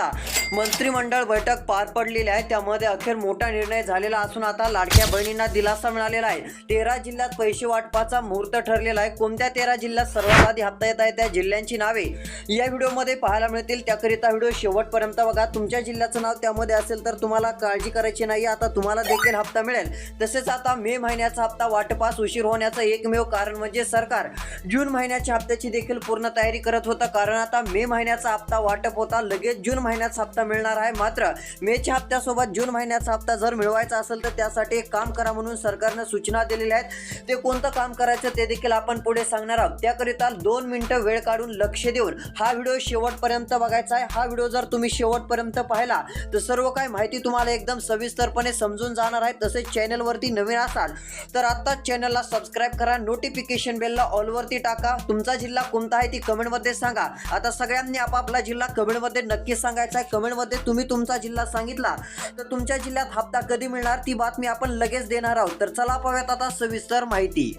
आता मंत्रिमंडळ बैठक पार पडलेली आहे. त्यामध्ये अखेर मोठा निर्णय झालेला असून आता लाडक्या बहिणींना दिलासा मिळालेला आहे. तेरा जिल्ह्यात पैसे वाटपाचा मुहूर्त ठरलेला आहे. कोणत्या तेरा जिल्ह्यात सर्वात आधी हप्ता येत आहे त्या जिल्ह्यांची नावे या व्हिडिओमध्ये पाहायला मिळतील. त्याकरिता व्हिडिओ शेवटपर्यंत बघा. तुमच्या जिल्ह्याचं नाव त्यामध्ये असेल तर तुम्हाला काळजी करायची नाही. आता तुम्हाला देखील हप्ता मिळेल. तसेच आता मे महिन्याचा हप्ता वाटपास उशीर होण्याचं एकमेव कारण म्हणजे सरकार. जून महिन्याच्या हप्त्याची देखील पूर्ण तयारी करत होतं. कारण आता मे महिन्याचा हप्ता वाटप होता. लगेच जून महिन्याचा हप्ता मिळणार आहे. मात्र मेच्या हप्त्यासोबत जून महिन्याचा हप्ता जर मिळवायचा असेल तर त्यासाठी एक काम करा म्हणून सरकारनं सूचना दिलेल्या आहेत. ते कोणतं काम करायचं ते देखील आपण पुढे सांगणार आहोत. त्याकरिता दोन मिनिटं वेळ काढून लक्ष देऊन हा व्हिडिओ शेवटपर्यंत बघायचा आहे. हा व्हिडिओ जर तुम्ही शेवटपर्यंत पाहिला तर सर्व काही माहिती तुम्हाला एकदम सविस्तरपणे समजून जाणार आहे. तसेच चॅनलवरती नवीन असाल तर आत्ताच चॅनलला सबस्क्राईब करा. नोटिफिकेशन बेलला ऑलवरती टाका. तुमचा जिल्हा कोणता आहे ती कमेंटमध्ये सांगा. आता सगळ्यांनी आपापला जिल्हा कमेंटमध्ये नक्की सांगा. सांगायचा आहे. कमेंटमध्ये तुम्ही तुमचा जिल्हा सांगितला. तर तुमच्या जिल्ह्यात हप्ता कधी मिळणार? ती बातमी आपण लगेच देणार आहोत. तर चला पाहूयात आता सविस्तर माहिती.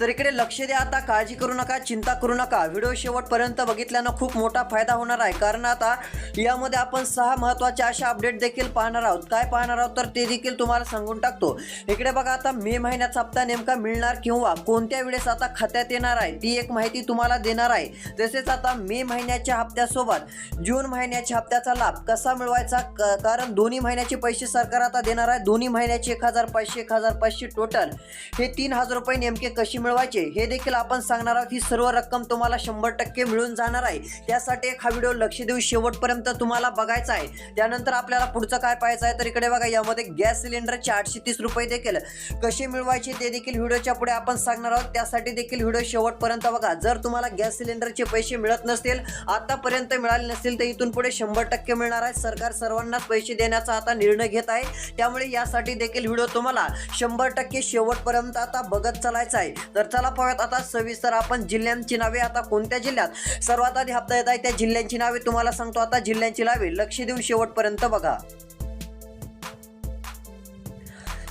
तर इकडे लक्ष द्या आता काळजी करू नका चिंता करू नका. व्हिडिओ शेवटपर्यंत बघितल्यानं खूप मोठा फायदा होणार आहे. कारण आता यामध्ये आपण सहा महत्त्वाच्या अशा अपडेट देखील पाहणार आहोत. काय पाहणार आहोत तर ते देखील तुम्हाला सांगून टाकतो. इकडे बघा आता मे महिन्याचा हप्ता नेमका मिळणार किंवा कोणत्या वेळेस आता खात्यात येणार आहे ती एक माहिती तुम्हाला देणार आहे. तसेच आता मे महिन्याच्या हप्त्यासोबत जून महिन्याच्या हप्त्याचा लाभ कसा मिळवायचा? क- कारण दोन्ही महिन्याचे पैसे सरकार आता देणार आहे. दोन्ही महिन्याचे एक हजार पाचशे एक हजार पाचशे टोटल हे तीन हजार रुपये नेमके कशी मिळवायचे. हे देखील आपण सांगणार आहोत ही सर्व रक्कम तुम्हाला शंभर टक्के मिळून जाणार आहे. त्यासाठी एक हा व्हिडिओ लक्ष देऊ शेवटपर्यंत तुम्हाला बघायचा आहे. त्यानंतर आपल्याला पुढचं काय पाहायचं आहे तर इकडे बघा यामध्ये गॅस सिलेंडरचे आठशे तीस रुपये देखील. कसे मिळवायचे ते देखील व्हिडिओच्या पुढे आपण सांगणार आहोत. त्यासाठी देखील व्हिडिओ शेवटपर्यंत बघा. जर तुम्हाला गॅस सिलेंडरचे पैसे मिळत नसतील आतापर्यंत मिळाले नसतील तर इथून पुढे शंभर टक्के मिळणार आहे. सरकार सर्वांनाच पैसे देण्याचा आता निर्णय घेत आहे. त्यामुळे यासाठी देखील व्हिडिओ तुम्हाला शंभर टक्के शेवटपर्यंत आता बघत चालायचा आहे. तर चला पाहूयात आता सविस्तर आपण जिल्ह्यांची नावे आता कोणत्या जिल्ह्यात? सर्वात आधी हप्ता येत आहे त्या जिल्ह्यांची नावे तुम्हाला सांगतो. आता जिल्ह्यांची नावे लक्ष देऊन शेवटपर्यंत बघा.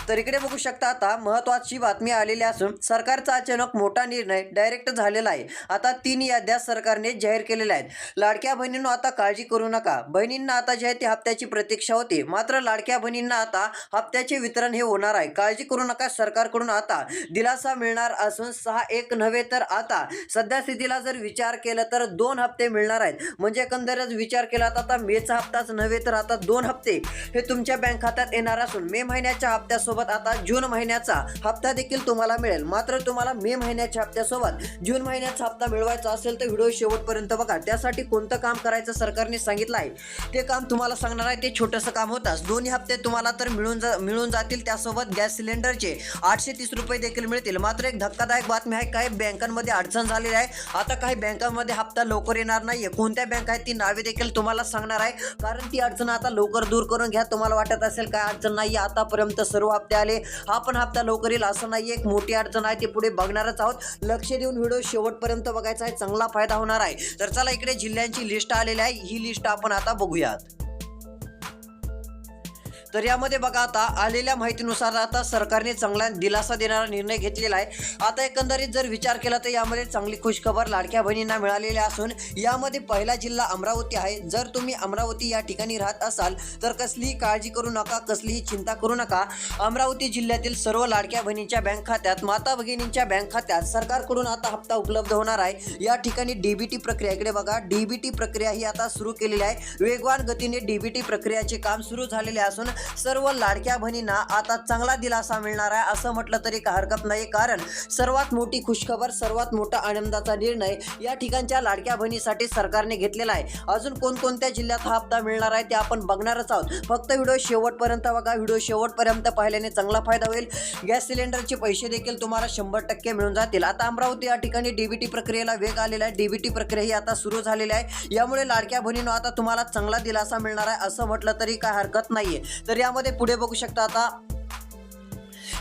तर इकडे बघू शकता आता महत्वाची बातमी आलेली असून सरकारचा अचानक मोठा निर्णय डायरेक्ट झालेला आहे. आता तीन याद्या सरकारने जाहीर केलेल्या आहेत. लाडक्या बहिणींनो आता काळजी करू नका. बहिणींना आता जे आहे ते हप्त्याची प्रतीक्षा होती. मात्र लाडक्या बहिणींना आता हप्त्याचे वितरण हे होणार आहे. काळजी करू नका. सरकारकडून आता दिलासा मिळणार असून सहा एक नव्हे तर आता सध्या स्थितीला जर विचार केला तर दोन हप्ते मिळणार आहेत. म्हणजे एकंदरच विचार केला तर आता मेचा हप्ताच नव्हे तर आता दोन हप्ते हे तुमच्या बँक खात्यात येणार असून मे महिन्याच्या हप्त्यासोबत आता जून महिन्याचा हप्ता देखील तुम्हाला मिळेल. मात्र तुम्हाला मे महिन्याच्या हप्त्यासोबत जून महिन्याचा हप्ता मिळवायचा असेल तर व्हिडिओ शेवटपर्यंत बघा. त्यासाठी कोणतं काम करायचं सरकारने सांगितलं आहे. ते काम तुम्हाला सांगणार आहे. ते छोटंसं काम होताच. दोन्ही हप्ते तुम्हाला तर मिळून जा मिळून जातील. त्यासोबत गॅस सिलेंडरचे आठशे तीस रुपये देखील मिळतील. मात्र एक धक्कादायक बातमी आहे. काही बँकांमध्ये अडचण झालेली आहे. आता काही बँकांमध्ये हप्ता लवकर येणार नाहीये. कोणत्या बँक आहेत ती नावे देखील तुम्हाला सांगणार आहे. कारण ती अडचण आता लवकर दूर करून घ्या. तुम्हाला वाटत असेल काय अडचण नाही आतापर्यंत सर्व हप्ते आले. हा पण हप्ता लवकर येईल असं नाही एक मोठी अडचण आहे ते पुढे बघणारच आहोत. लक्ष देऊन व्हिडिओ शेवटपर्यंत बघायचा आहे चांगला फायदा होणार आहे. तर चला इकडे जिल्ह्यांची लिस्ट आलेली आहे. ही लिस्ट आपण आता बघूयात. तर यामध्ये बघा आता आलेल्या माहितीनुसार आता सरकारने चांगला दिलासा देणारा निर्णय घेतलेला आहे. आता एकंदरीत जर विचार केला तर यामध्ये चांगली खुशखबर लाडक्या बहिणींना मिळालेली असून यामध्ये पहिला जिल्हा अमरावती आहे. जर तुम्ही अमरावती या ठिकाणी राहत असाल तर कसलीही काळजी करू नका कसलीही चिंता करू नका. अमरावती जिल्ह्यातील सर्व लाडक्या बहिणींच्या बँक खात्यात माता भगिनींच्या बँक खात्यात सरकारकडून आता हप्ता उपलब्ध होणार आहे. या ठिकाणी डीबीटी प्रक्रिया इकडे बघा डीबीटी प्रक्रिया ही आता सुरू केलेली आहे. वेगवान गतीने डीबीटी प्रक्रियाचे काम सुरू झालेले असून सर्व लाडक्या बहिणींना आता चांगला दिलासा मिळणार आहे असं म्हटलं तरी हरकत नाही. कारण सर्वात मोठी खुशखबर सर्वात मोठा आनंदाचा निर्णय या ठिकाणच्या लाडक्या बहिणीसाठी सरकारने घेतलेला आहे. अजून कोणकोणत्या जिल्ह्यात हा हप्ता मिळणार आहे ते आपण बघणारच आहोत. फक्त व्हिडिओ शेवटपर्यंत बघा. व्हिडिओ शेवटपर्यंत पाहिल्याने चांगला फायदा होईल. गॅस सिलेंडरचे पैसे देखील तुम्हाला शंभर टक्के मिळून जातील. आता अमरावती या ठिकाणी डीबीटी प्रक्रियेला वेग आलेला आहे. डीबीटी प्रक्रिया ही आता सुरू झालेली आहे. यामुळे लाडक्या बहिणीनं आता तुम्हाला चांगला दिलासा मिळणार आहे असं म्हटलं तरी काय हरकत नाहीये. तर तर यामध्ये पुढे बघू शकता आता.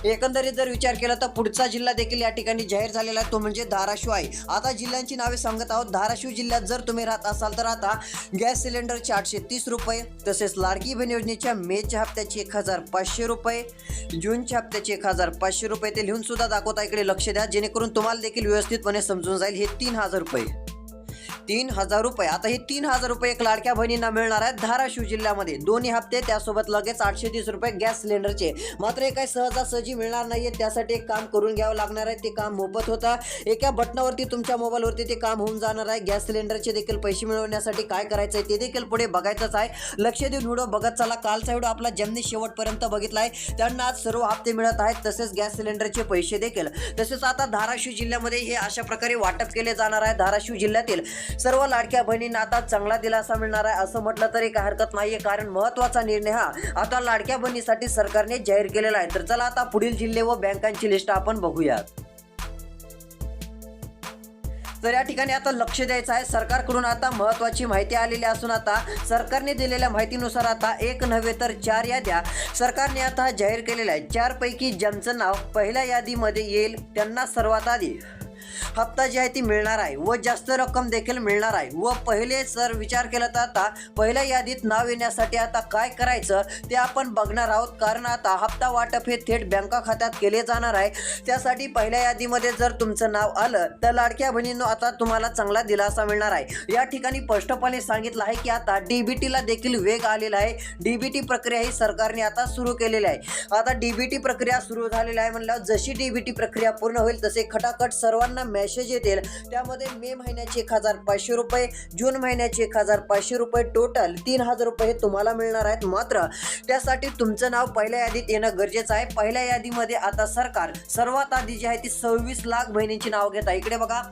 एकंदरीत जर विचार केला तर पुढचा जिल्हा देखील या ठिकाणी जाहीर झालेला आहे तो म्हणजे धाराशिव आहे. आता जिल्ह्यांची नावे सांगत आहोत. धाराशिव जिल्ह्यात जर तुम्ही राहत असाल तर आता गॅस सिलेंडरचे आठशे तीस रुपये तसेच लाडकी बहीण योजनेच्या मेच्या हप्त्याची एक हजार पाचशे रुपये जूनच्या हप्त्याचे एक हजार पाचशे रुपये ते लिहून सुद्धा दाखवता इकडे लक्ष द्या. जेणेकरून तुम्हाला देखील व्यवस्थितपणे समजून जाईल. हे तीन हजार रुपये. तीन हजार रुपये. आता हे तीन हजार रुपये एक लाडक्या बहिणींना मिळणार आहेत धाराशिव जिल्ह्यामध्ये. दोन्ही हप्ते त्यासोबत लगेच आठशे तीस रुपये गॅस सिलेंडरचे. मात्र हे काही सहजासहजी मिळणार नाहीये. त्यासाठी एक काम करून घ्यावं लागणार आहे. ते काम मोफत होतं. एका बटनावरती तुमच्या मोबाईलवरती ते काम होऊन जाणार आहे. गॅस सिलेंडरचे देखील पैसे मिळवण्यासाठी काय करायचं आहे ते देखील पुढे बघायचंच आहे. लक्ष देऊन व्हिडिओ बघत चला. कालचा व्हिडिओ आपला ज्यांनी शेवटपर्यंत बघितला आहे त्यांना आज सर्व हप्ते मिळत आहेत. तसेच गॅस सिलेंडरचे पैसे देखील. तसेच आता धाराशिव जिल्ह्यामध्ये हे अशा प्रकारे वाटप केले जाणार आहे. धाराशिव जिल्ह्यातील सर्व लाडक्या बहिणींना आता चांगला दिलासा मिळणार आहे. असं म्हटलं तरी काही हरकत नाहीये कारण महत्त्वाचा निर्णय हा आता लाडक्या बहिणीसाठी सरकारने जाहीर केलेला आहे. तर चला आता पुढील जिल्हे व बँकांची लिस्ट आपण बघूयात. तर या ठिकाणी आता लक्ष द्यायचं आहे. सरकारकडून आता महत्वाची माहिती आलेली असून आता सरकारने दिलेल्या माहितीनुसार आता एक नव्हे तर चार याद्या सरकारने आता जाहीर केलेल्या आहेत. चारपैकी ज्यांचं नाव पहिल्या यादीमध्ये येईल त्यांना सर्वात आधी हप्ता जी आहे ती मिळणार आहे व जास्त रक्कम देखील मिळणार आहे. व पहिले सर विचार केला तर आता पहिल्या यादीत नाव येण्यासाठी आता काय करायचं ते आपण बघणार आहोत. कारण आता हप्ता वाटप हे थेट बँका खात्यात केले जाणार आहे. त्यासाठी पहिल्या यादीमध्ये जर तुमचं नाव आलं तर लाडक्या बहिणींनो आता तुम्हाला चांगला दिलासा मिळणार आहे. या ठिकाणी स्पष्टपणे सांगितलं आहे की आता डीबीटीला देखील वेग आलेला आहे. डीबीटी प्रक्रिया ही सरकारने आता सुरू केलेली आहे. आता डीबीटी प्रक्रिया सुरू झालेली आहे म्हणल्यावर जशी डीबीटी प्रक्रिया पूर्ण होईल तसे खटाखट सर्वांना मेसेज येतील. त्यामध्ये मे महिन्याचे एक हजार पाचशे रुपये जून महिन्याचे एक हजार पाचशे रुपये टोटल तीन हजार रुपये हे तुम्हाला मिळणार आहेत मात्र. त्यासाठी तुमचं नाव पहिल्या यादीत येणं गरजेचं आहे. पहिल्या यादीमध्ये आता सरकार सर्वात आधी जी आहे ती सव्वीस लाख बहिणींची नाव घेत आहे. इकडे बघा.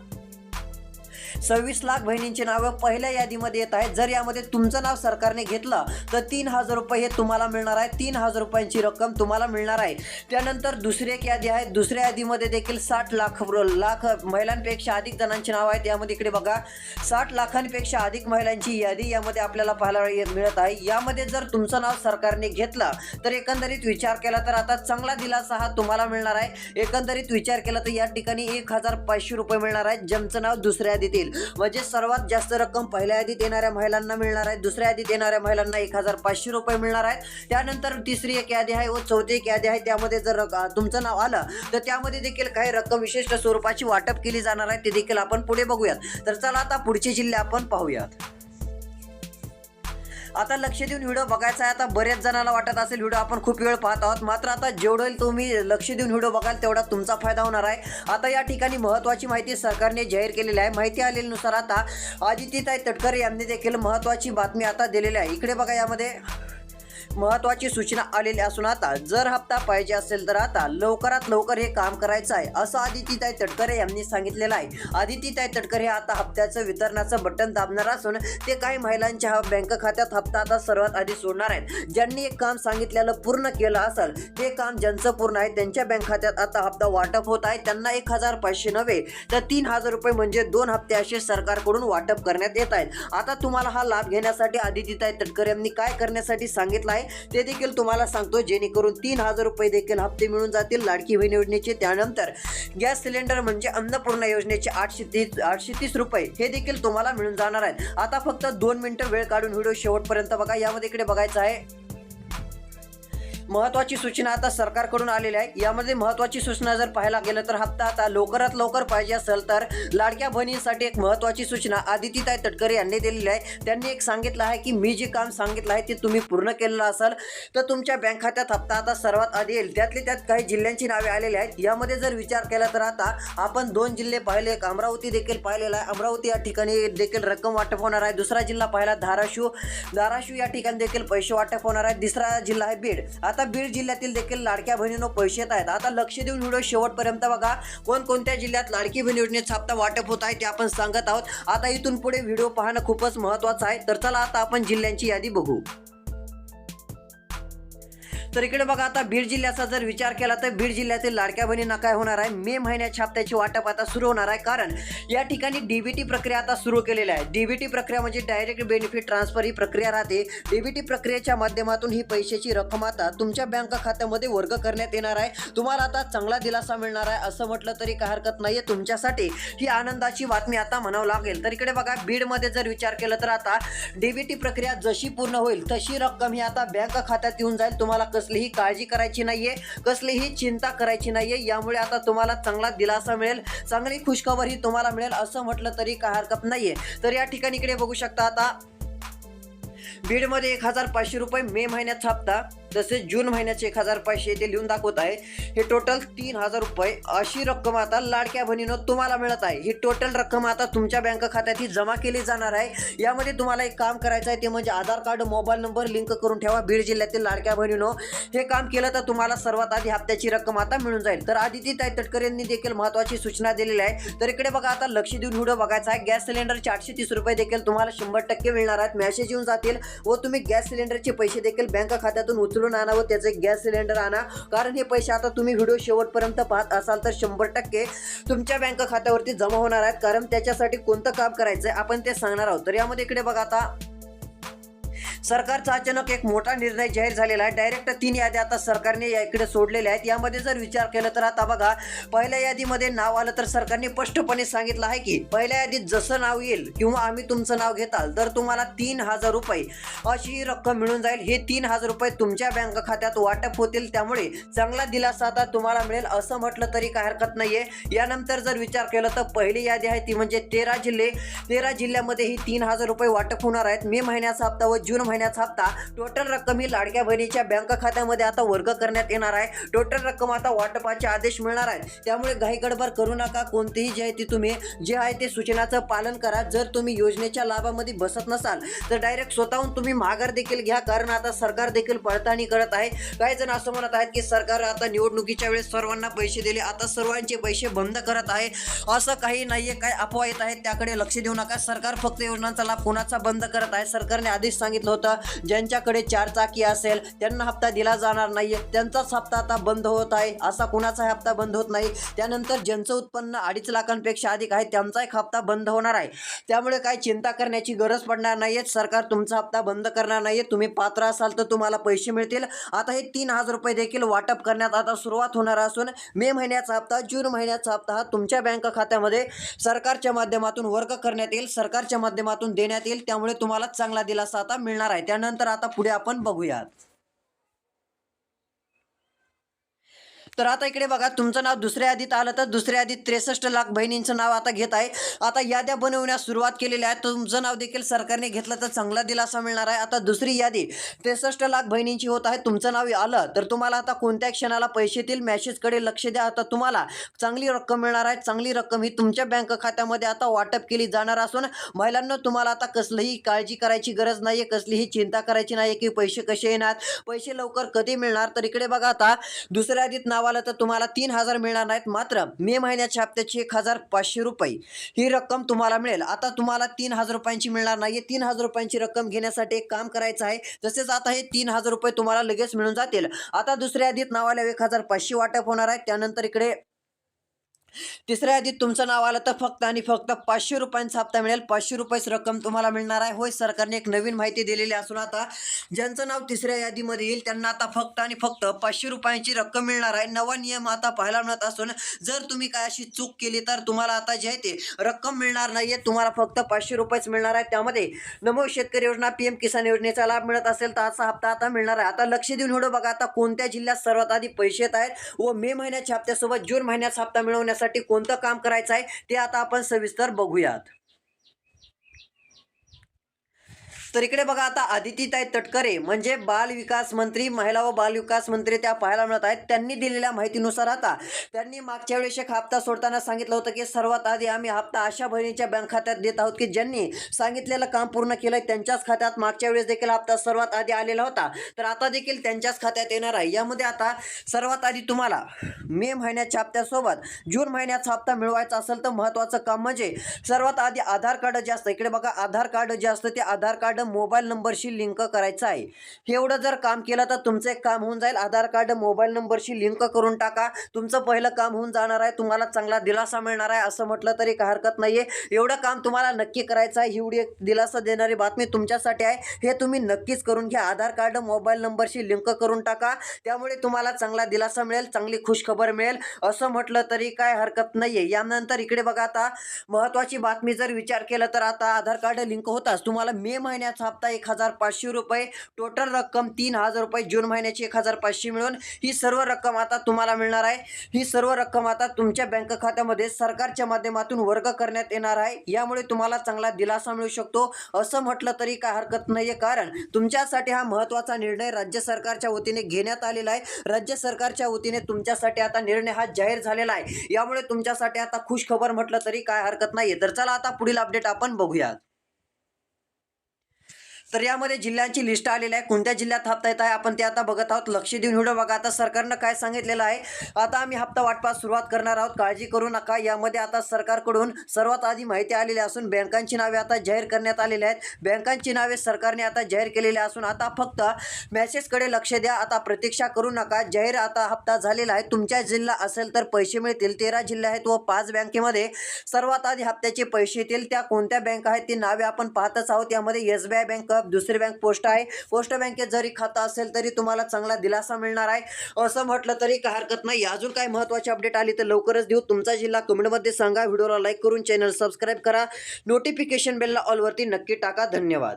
सव्वीस लाख बहिणींची नावं पहिल्या यादीमध्ये येत आहेत. जर यामध्ये तुमचं नाव सरकारने घेतलं तर तीन हजार रुपये हे तुम्हाला मिळणार आहे तीन हजार रुपयांची रक्कम तुम्हाला मिळणार आहे. त्यानंतर दुसरी एक यादी आहे. दुसऱ्या यादीमध्ये देखील साठ लाख लाख महिलांपेक्षा अधिक जणांची नावं आहेत. यामध्ये इकडे बघा साठ लाखांपेक्षा अधिक महिलांची यादी यामध्ये आपल्याला पाहायला मिळत आहे. यामध्ये जर तुमचं नाव सरकारने घेतलं तर एकंदरीत विचार केला तर आता चांगला दिलासा हा तुम्हाला मिळणार आहे. एकंदरीत विचार केला तर या ठिकाणी एक हजार पाचशे रुपये मिळणार आहेत. ज्यांचं नाव दुसऱ्या यादीत येईल म्हणजे सर्वात जास्त रक्कम पहिल्या यादीत येणाऱ्या महिलांना मिळणार आहे दुसऱ्या यादीत येणाऱ्या महिलांना एक हजार पाचशे रुपये मिळणार आहेत त्यानंतर तिसरी एक यादी आहे व चौथी एक यादी आहे. त्यामध्ये जर तुमचं नाव आलं तर त्यामध्ये देखील काही रक्कम विशिष्ट स्वरूपाची वाटप केली जाणार आहे. ते देखील आपण पुढे बघूयात. तर चला आता पुढचे जिल्हे आपण पाहूयात. आता लक्ष देऊन व्हिडिओ बघायचा आहे. आता बऱ्याच जणांना वाटत असेल व्हिडिओ आपण खूप वेळ पाहत आहोत. मात्र आता जेवढं तुम्ही लक्ष देऊन व्हिडिओ बघाल तेवढा तुमचा फायदा होणार आहे. आता या ठिकाणी महत्त्वाची माहिती सरकारने जाहीर केलेली आहे. माहिती आलेल्यानुसार आता आदित्यताई तटकरे यांनी देखील महत्त्वाची बातमी आता दिलेली आहे. इकडे बघा यामध्ये. महत्वाची सूचना आलेली असून आता जर हप्ता पाहिजे असेल तर आता लवकरात लवकर हे काम करायचं आहे असं आदितीताई तटकरे यांनी सांगितलेलं आहे. आदितीताई तटकरे आता हप्त्याचं वितरणाचं बटन दाबणार असून ते काही महिलांच्या हा बँक खात्यात हप्ता आता सर्वात आधी सोडणार आहेत. ज्यांनी एक काम सांगितलेलं पूर्ण केलं असेल ते काम ज्यांचं पूर्ण आहे त्यांच्या बँक खात्यात आता हप्ता वाटप होत आहे. त्यांना एक हजार पाचशे नव्हे तर तीन हजार रुपये म्हणजे दोन हप्ते असे सरकारकडून वाटप करण्यात येत आहेत. आता तुम्हाला हा लाभ घेण्यासाठी आदित्यताई तटकरे यांनी काय करण्यासाठी सांगितलं आहे? ते देखील तुम्हाला सांगतो जेणेकरून तीन हजार रुपये देखील हप्ते मिळून जातील लाडकी बहीण योजनेचे. त्यानंतर गॅस सिलेंडर म्हणजे अन्नपूर्णा योजनेचे आठशे तीस आठशे तीस रुपये हे देखील तुम्हाला मिळून जाणार आहेत. आता फक्त दोन मिनिटं वेळ काढून व्हिडिओ शेवटपर्यंत बघा. यामध्ये इकडे बघायचं आहे. महत्वाची सूचना आता सरकारकडून आलेल्या आहे यामध्ये महत्वाची सूचना जर पाहायला गेलं तर हप्ता आता लवकरात लवकर पाहिजे असेल तर लाडक्या बहिणींसाठी एक महत्वाची सूचना आदितीताई तटकरे यांनी दिलेली आहे. त्यांनी एक सांगितलं आहे की मी जे काम सांगितलं आहे ते तुम्ही पूर्ण केलेलं असाल तर तुमच्या बँक खात्यात हप्ता आता सर्वात आधी येईल. त्यातले त्यात काही जिल्ह्यांची नावे आलेली आहेत. यामध्ये जर विचार केला तर आता आपण दोन जिल्हे पाहिले एक अमरावती देखील पाहिलेला आहे. अमरावती या ठिकाणी देखील रक्कम वाटप होणार आहे. दुसरा जिल्हा पाहिला धाराशिव. धाराशिव या ठिकाणी देखील पैसे वाटप होणार आहे. तिसरा जिल्हा आहे बीड. आता आता बीड जिल्ह्यातील देखील लाडक्या बहिणींनो पैसे येत आहेत. आता लक्ष देऊन व्हिडिओ शेवटपर्यंत बघा. कोणकोणत्या जिल्ह्यात लाडकी बहीण योजनेचा हप्ता वाटप होत आहे ते आपण सांगत आहोत. आता इथून पुढे व्हिडिओ पाहणं खूपच महत्त्वाचं आहे. तर चला आता आपण जिल्ह्यांची यादी बघू. तर इकडे बघा आता बीड जिल्ह्याचा जर विचार केला तर बीड जिल्ह्यातील लाडक्या बहिणींना काय होणार आहे? मे महिन्याच्या हप्त्याची वाटप आता सुरू होणार आहे. कारण या ठिकाणी डीबीटी प्रक्रिया आता सुरू केलेली आहे. डीबीटी प्रक्रिया म्हणजे डायरेक्ट बेनिफिट ट्रान्सफर ही प्रक्रिया राहते. डीबीटी प्रक्रियेच्या माध्यमातून ही पैशाची रक्कम आता तुमच्या बँक खात्यामध्ये वर्ग करण्यात येणार आहे. तुम्हाला आता चांगला दिलासा मिळणार आहे. असं म्हटलं तरी काय हरकत नाहीये. तुमच्यासाठी ही आनंदाची बातमी आता म्हणावं लागेल. तर इकडे बघा बीडमध्ये जर विचार केला तर आता डीबीटी प्रक्रिया जशी पूर्ण होईल तशी रक्कम ही आता बँक खात्यात येऊन जाईल. तुम्हाला कसलीही काळजी करायची नाहीये कसलीही चिंता करायची नाहीये. यामुळे आता तुम्हाला चांगला दिलासा मिळेल चांगली खुशखबर ही तुम्हाला मिळेल असं म्हटलं तरी काय हरकत नाहीये. तर या ठिकाणी इकडे बघू शकता आता. बीडमध्ये एक हजार पाचशे रुपये मे महिन्यात हप्ता तसेच जून महिन्याचे एक हजार पाचशे ते लिहून दाखवत आहे. हे टोटल तीन हजार रुपये अशी रक्कम आता लाडक्या बहिणीनं तुम्हाला मिळत आहे. ही टोटल रक्कम आता तुमच्या बँक खात्यात ही जमा केली जाणार आहे. यामध्ये तुम्हाला एक काम करायचं आहे ते म्हणजे Aadhaar card mobile number link करून ठेवा. बीड जिल्ह्यातील लाडक्या बहिणीनं हे काम केलं तर तुम्हाला सर्वात आधी हप्त्याची रक्कम आता मिळून जाईल. तर आदिती ताई तटकर यांनी देखील महत्वाची सूचना दिलेली आहे. तर इकडे बघा आता लक्ष देऊन व्हिडिओ बघायचा आहे. गॅस सिलेंडरचे आठशे तीस रुपये देखील तुम्हाला शंभर टक्के मिळणार आहेत. मॅसेज येऊन जातील व तुम्ही गॅस सिलेंडरचे पैसे देखील बँक खात्यातून उचलून आणा व त्याचे गॅस सिलेंडर आणा. कारण हे पैसे आता तुम्ही व्हिडिओ शेवटपर्यंत पाहत असाल तर शंभर टक्के तुमच्या बँक खात्यावरती जमा होणार आहेत. कारण त्याच्यासाठी कोणतं काम करायचं आहे आपण ते सांगणार आहोत. तर यामध्ये इकडे बघा आता. सरकारचा अचानक एक मोठा निर्णय जाहीर झालेला आहे. डायरेक्ट तीन याद्या आता सरकारने या इकडे सोडलेल्या आहेत. यामध्ये जर विचार केला तर आता बघा पहिल्या यादीमध्ये नाव आलं तर सरकारने स्पष्टपणे सांगितलं आहे की पहिल्या यादीत जसं नाव येईल किंवा आम्ही तुमचं नाव घेताल तर तुम्हाला तीन हजार रुपये अशी ही रक्कम मिळून जाईल. हे तीन हजार रुपये तुमच्या बँक खात्यात वाटप होतील. त्यामुळे चांगला दिलासा आता तुम्हाला मिळेल. असं म्हटलं तरी काय हरकत नाहीये. यानंतर जर विचार केला तर पहिली यादी आहे ती म्हणजे तेरा जिल्हे. तेरा जिल्ह्यामध्ये ही तीन हजार रुपये वाटप होणार आहेत. मे महिन्याचा हप्ता व जून महिन्याचा हप्ता. टोटल रक्कम ही लाडक्या बहिणीच्या बँक खात्यामध्ये आता वर्ग करण्यात येणार आहे. टोटल रक्कम आता वाटपाचे आदेश मिळणार आहेत. त्यामुळे घाई गडबड करू नका. कोणतीही जे आहे ती तुम्ही जे आहे ते सूचनाचं पालन करा. जर तुम्ही योजनेच्या लाभामध्ये बसत नसाल तर डायरेक्ट स्वतःहून तुम्ही माघार देखील घ्या. कारण आता सरकार देखील पडताळणी करत आहे. काही जण असं म्हणत आहेत की सरकार आता निवडणुकीच्या वेळेस सर्वांना पैसे दिले. आता सर्वांचे पैसे बंद करत आहे. असं काही नाहीये. काय अफवा येत आहेत. त्याकडे लक्ष देऊ नका. सरकार फक्त योजनांचा लाभ कोणाचा बंद करत आहे? सरकारने आधीच सांगितलं होतं. ज्यांच्याकडे चारचाकी असेल त्यांना हप्ता दिला जाणार नाहीये. त्यांचाच हप्ता आता बंद होत आहे. असा कुणाचाही हप्ता बंद होत नाही. त्यानंतर ज्यांचं उत्पन्न अडीच लाखांपेक्षा अधिक आहे त्यांचा एक हप्ता बंद होणार आहे. त्यामुळे काही चिंता करण्याची गरज पडणार नाहीये. सरकार तुमचा हप्ता बंद करणार नाहीये. तुम्ही पात्र असाल तर तुम्हाला पैसे मिळतील. आता हे तीन हजार रुपये देखील वाटप करण्यात आता सुरुवात होणार असून मे महिन्याचा हप्ता जून महिन्याचा हप्ता हा तुमच्या बँक खात्यामध्ये सरकारच्या माध्यमातून वर्ग करण्यात येईल. सरकारच्या माध्यमातून देण्यात येईल. त्यामुळे तुम्हाला चांगला दिलासा आता मिळणार आहे. त्यानंतर आता पुढे आपण बघूयात. तर आता इकडे बघा तुमचं नाव दुसऱ्या यादीत आलं तर दुसऱ्या यादीत त्रेसष्ट लाख बहिणींचं नाव आता घेत आहे. आता याद्या बनवण्यास सुरुवात केलेली आहे. तुमचं नाव देखील सरकारने घेतलं तर चांगला दिलासा मिळणार आहे. आता दुसरी यादी त्रेसष्ट लाख बहिणींची होत आहे. तुमचं नाव आलं तर तुम्हाला आता कोणत्या क्षणाला पैसे येतील मॅसेजकडे लक्ष द्या. आता तुम्हाला चांगली रक्कम मिळणार आहे. चांगली रक्कम ही तुमच्या बँक खात्यामध्ये आता वाटप केली जाणार असून महिलांना तुम्हाला आता कसलीही काळजी करायची गरज नाही आहे कसलीही चिंता करायची नाही की पैसे कसे येणार पैसे लवकर कधी मिळणार. तर इकडे बघा आता दुसऱ्या यादीत नाव आलं तर तुम्हाला तीन हजार मिळणार नाहीत. मात्र मे महिन्याच्या हप्त्याची एक हजार पाचशे रुपये ही रक्कम तुम्हाला मिळेल. आता तुम्हाला तीन हजार रुपयांची मिळणार नाही तीन हजार रुपयांची रक्कम घेण्यासाठी एक काम करायचं आहे. तसेच आता हे तीन हजार रुपये तुम्हाला लगेच मिळून जातील. आता दुसऱ्या यादीत नावाला एक हजार पाचशे वाटप होणार आहे. त्यानंतर इकडे तिसऱ्या यादीत तुमचं नाव आलं तर फक्त आणि फक्त पाचशे रुपयांचा हप्ता मिळेल. पाचशे रुपयेच रक्कम तुम्हाला मिळणार आहे. होय सरकारने एक नवीन माहिती दिलेली असून आता ज्यांचं नाव तिसऱ्या यादीमध्ये येईल त्यांना आता फक्त आणि फक्त पाचशे रुपयांची रक्कम मिळणार आहे. नवा नियम आता पाहायला मिळत असून जर तुम्ही काय अशी चूक केली तर तुम्हाला आता जे आहे ते रक्कम मिळणार नाहीये. तुम्हाला फक्त पाचशे रुपयेच मिळणार आहे. त्यामध्ये नमो शेतकरी योजना पीएम किसान योजनेचा लाभ मिळत असेल तर असा हप्ता आता मिळणार आहे. आता लक्ष देऊन एवढं बघा. आता कोणत्या जिल्ह्यात सर्वात आधी पैसे येत आहेत व मे महिन्याच्या हप्त्यासोबत जून महिन्याचा हप्ता मिळवण्यासाठी कोणतं काम करायचं आहे ते आता आपण सविस्तर बघूयात. तर इकडे बघा आता आदितीताई तटकरे म्हणजे बाल विकास मंत्री महिला व बाल विकास मंत्री त्या पाहायला मिळत आहेत. त्यांनी दिलेल्या माहितीनुसार आता त्यांनी मागच्या वेळेस एक हप्ता सोडताना सांगितलं होतं की सर्वात आधी आम्ही हप्ता अशा बहिणीच्या बँक खात्यात देत आहोत की ज्यांनी सांगितलेलं काम पूर्ण केलं त्यांच्याच खात्यात मागच्या वेळेस देखील हप्ता सर्वात आधी आलेला होता. तर आता देखील त्यांच्याच खात्यात येणार आहे. यामध्ये आता सर्वात आधी तुम्हाला मे महिन्याच्या हप्त्यासोबत जून महिन्याचा हप्ता मिळवायचा असेल तर महत्त्वाचं काम म्हणजे सर्वात आधी आधार कार्ड जे असतं इकडे बघा आधार कार्ड जे असतं ते आधार कार्ड मोबाईल नंबरशी लिंक करायचं आहे. एवढं जर काम केलं तर तुमचं एक काम होऊन जाईल. आधार कार्ड मोबाईल नंबरशी लिंक करून टाका. तुमचं पहिलं काम होऊन जाणार आहे. तुम्हाला चांगला दिलासा मिळणार आहे. असं म्हटलं तरी काही हरकत नाही आहे एवढं काम तुम्हाला नक्की करायचं आहे. एवढी एक दिलासा देणारी बातमी तुमच्यासाठी आहे. हे तुम्ही नक्कीच करून घ्या. आधार कार्ड मोबाईल नंबरशी लिंक करून टाका. त्यामुळे तुम्हाला चांगला दिलासा मिळेल. चांगली खुशखबर मिळेल. असं म्हटलं तरी काय हरकत नाही आहे यानंतर इकडे बघा आता. महत्वाची बातमी जर विचार केला तर आता आधार कार्ड लिंक होताच. तुम्हाला मे महिन्यात महिन्याचा हप्ता एक हजार पाचशे रुपये. टोटल रक्कम तीन हजार रुपये. जून महिन्याची एक हजार पाचशे मिळून ही सर्व रक्कम आता तुम्हाला मिळणार आहे. ही सर्व रक्कम आता तुमच्या बँक खात्यामध्ये सरकारच्या माध्यमातून वर्ग करण्यात येणार आहे. यामुळे तुम्हाला चांगला दिलासा मिळू शकतो. असं म्हटलं तरी काय हरकत नाहीये. कारण तुमच्यासाठी हा महत्त्वाचा निर्णय राज्य सरकारच्या वतीने घेण्यात आलेला आहे. राज्य सरकारच्या वतीने तुमच्यासाठी आता निर्णय हा जाहीर झालेला आहे. यामुळे तुमच्यासाठी आता खुश खबर म्हटलं तरी काय हरकत नाहीये. तर चला आता पुढील अपडेट आपण बघूयात. तर यामध्ये जिल्ह्यांची लिस्ट आलेली आहे. कोणत्या जिल्ह्यात हप्ता येत आहे? आपण ते आता बघत आहोत. लक्ष देऊन व्हिडिओ बघा. आता सरकारनं काय सांगितलेलं आहे? आता आम्ही हप्ता वाटपास सुरुवात करणार आहोत. काळजी करू नका. यामध्ये आता सरकारकडून सर्वात आधी माहिती आलेली असून बँकांची नावे आता जाहीर करण्यात आलेली आहेत. बँकांची नावे सरकारने आता जाहीर केलेली असून आता फक्त मेसेजकडे लक्ष द्या. आता प्रतीक्षा करू नका. जाहीर आता हप्ता झालेला आहे. तुमच्या जिल्हा असेल तर पैसे मिळतील. तेरा जिल्हे आहेत व पाच बँकेमध्ये सर्वात आधी हप्त्याचे पैसे येतील. त्या कोणत्या बँक आहेत? ती नावे आपण पाहतच आहोत. यामध्ये एस बी आय बँक दुसरी बँक पोस्ट आहे. पोस्ट बँकेत जरी खातं असेल तरी तुम्हाला चांगला दिलासा मिळणार आहे. असं म्हटलं तरी काय हरकत नाही. अजून काय महत्त्वाची अपडेट आली तर लवकरच देऊ. तुमचा जिल्हा कमेंटमध्ये सांगा. व्हिडिओला लाईक करून चॅनल सबस्क्राईब करा. नोटिफिकेशन बेलला ऑलवरती नक्की टाका. धन्यवाद.